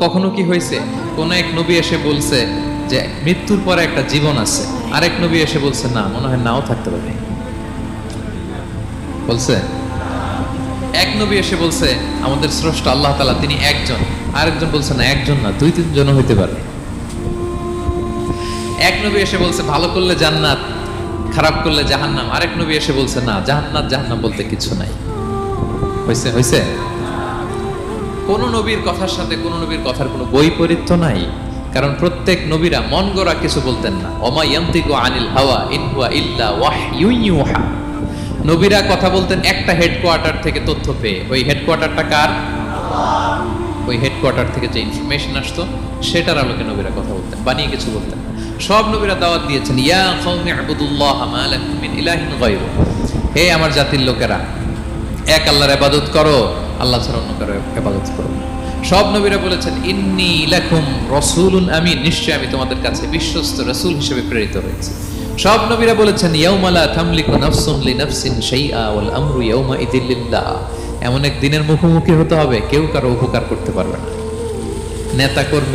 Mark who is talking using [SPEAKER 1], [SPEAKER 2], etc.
[SPEAKER 1] কখনো কি হয়েছে? কোন এক নবী এসে বলছে যে, মৃত্যুর পরে একটা জীবন আছে। আরেক নবী এসে বলছে, না, মনে হয় নাও থাকতে পারে। বলছে, এক নবী এসে বলছে, আমাদের স্রষ্টা আল্লাহ তালা তিনি একজন। আরেকজন বলছে, না, একজন না, দুই তিনজন হইতে পারে। এক নবী এসে বলছে, ভালো করলে জান্নাত, খারাপ করলে জাহান্নাম। আরেক নবী এসে বলছে, না, জাহান্নাত, জাহান্নাম বলতে কিছু নাই। হয়েছে হয়েছে কোন নবীর কথার সাথে কোন নবীর কথার কোনো বৈপরীত্য নাই। কারণ প্রত্যেক নবীরা মন গড়া কিছু বলতেন না। ওমা ইয়ান্তিকু আনিল হাওয়া ইন হুয়া ইল্লা ওয়াহয়ুন ইউহা। নবীরা কথা বলতেন একটা হেডকোয়ার্টার থেকে তথ্য পেয়ে। ওই হেডকোয়ার্টারটা কার? ওই হেডকোয়ার্টার থেকে যে ইনফরমেশন আসতো, সেটার আলোকে নবীরা কথা বলতেন, বানিয়ে কিছু বলতেন সব নবীরা দাওয়াত দিয়েছেন, ইয়া কওমি আবুদুল্লাহ মা মিন ইলাহিন হে আমার জাতির লোকেরা, এক আল্লাহর ইবাদত করো। আল্লাহ ছাড়া অন্য কারও হেফাজত করো। সব নবীরা বলেছেন, ইন্নি লাকুম রসুলুন আমি নিশ্চয় আমি তোমাদের কাছে বিশ্বস্ত রসুল হিসেবে প্রেরিত হয়েছি। সব নবীরা বলেছেন ইয়াউমালা তামলিকু নাফসুন লিনাফসিন শাইআ ওয়াল আমরু ইয়াউমা ইদিল্লিল্লাহ এমন এক দিনের মুখোমুখি হতে হবে, কেউ কারও উপকার করতে পারবে না। নেতা কর্মী